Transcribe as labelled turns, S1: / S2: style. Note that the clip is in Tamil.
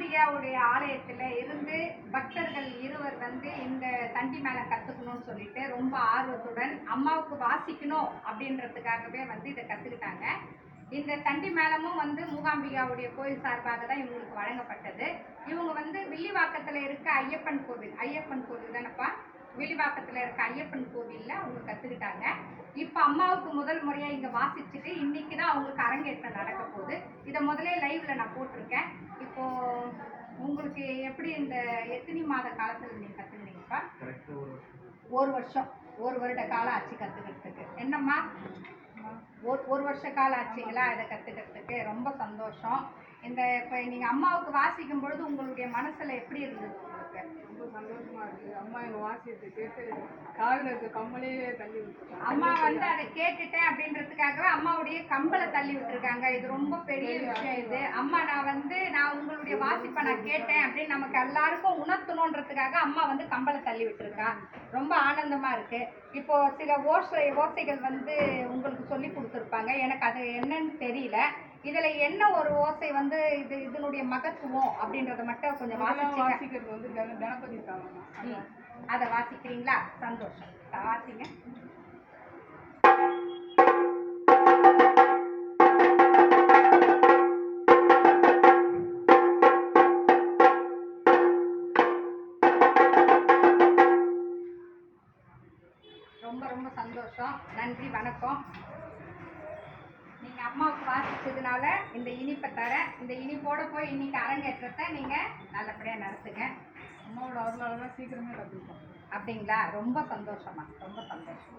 S1: மூகாம்பிகாவுடைய ஆலயத்துல இருந்து பக்தர்கள் இருவர் வந்து இந்த தண்டி மேலே கத்துக்கணும்னு சொல்லிட்டு ரொம்ப ஆர்வத்துடன் அம்மாவுக்கு வாசிக்கணும் அப்படின்றதுக்காகவே வந்து இதை கத்துக்கிட்டாங்க. இந்த தண்டி மேளமும் வந்து மூகாம்பிகாவுடைய கோயில் சார்பாக தான் இவங்களுக்கு வழங்கப்பட்டது. இவங்க வந்து வில்லிவாக்கத்துல இருக்க ஐயப்பன் கோவில் ஐயப்பன் கோவில் தானப்பா? வில்லிவாக்கத்துல இருக்க ஐயப்பன் கோவில்ல அவங்க கத்துக்கிட்டாங்க. இப்ப அம்மாவுக்கு முதல் முறையா இங்க வாசிச்சுட்டு இன்னைக்கு தான் அவங்களுக்கு அரங்கேற்றம் நடக்க போகுது. இதை முதல்ல லைவ்ல நான் போட்டிருக்கேன். இப்போ உங்களுக்கு எப்படி இந்த எத்தனை மாத காலத்துல நீங்க கத்துக்கிட்டீங்கப்பா
S2: கரெக்டாக ஒரு
S1: வருஷம். ஒரு வருட காலம் ஆச்சு கத்துக்கிறதுக்கு. என்னம்மா? ஒரு ஒரு வருஷ காலம் ஆச்சுங்களா இதை கத்துக்கிறதுக்கு? ரொம்ப சந்தோஷம். இந்த இப்போ நீங்க அம்மாவுக்கு வாசிக்கும் பொழுது உங்களுடைய மனசுல எப்படி இருந்தது? உங்களுக்கு
S3: ரொம்ப சந்தோஷமா இருக்கு. அம்மா எங்க வாசியத்தை கேட்டு காலில் இருக்க கம்மலே தள்ளி விட்டுருக்காங்க.
S1: அம்மா வந்து அதை கேட்டுட்டேன் அப்படின்றதுக்காகவே அம்மாவுடைய கம்பளை தள்ளி விட்டுருக்காங்க. இது ரொம்ப பெரிய விஷயம் இது. அம்மா நான் வந்து நான் உங்களுடைய வாசிப்பை நான் கேட்டேன் அப்படின்னு நமக்கு எல்லாருக்கும் உணர்த்தணுன்றதுக்காக அம்மா வந்து கம்பளை தள்ளி விட்டுருக்கா. ரொம்ப ஆனந்தமா இருக்கு. இப்போ சில ஓசை ஓசைகள் வந்து உங்களுக்கு சொல்லி கொடுத்துருப்பாங்க. எனக்கு அது என்னன்னு தெரியல. இதுல என்ன ஒரு ஓசை வந்து இது இதனுடைய மகத்துவம் அப்படின்றத மட்டும் கொஞ்சம்
S3: வாசிக்கிறது வந்து கண- கணபதி தாளம்
S1: ம். அதை வாசிக்கிறீங்களா? சந்தோஷம். வாசிங்க. ரொம்ப ரொம்ப சந்தோஷம். நன்றி வணக்கம். நீங்க அம்மாவுக்கு வாசிச்சதுனால இந்த இனிப்பை தரேன் இந்த இனிப்போட போய் இன்னைக்கு அரங்கேற்றத்தை நீங்க நல்லபடியா நடத்துங்க.
S3: அம்மாவோட அருளால தான் சீக்கிரமே கற்றுக்கிட்டோம்
S1: அப்படிங்களா? ரொம்ப சந்தோஷமா ரொம்ப சந்தோஷம்.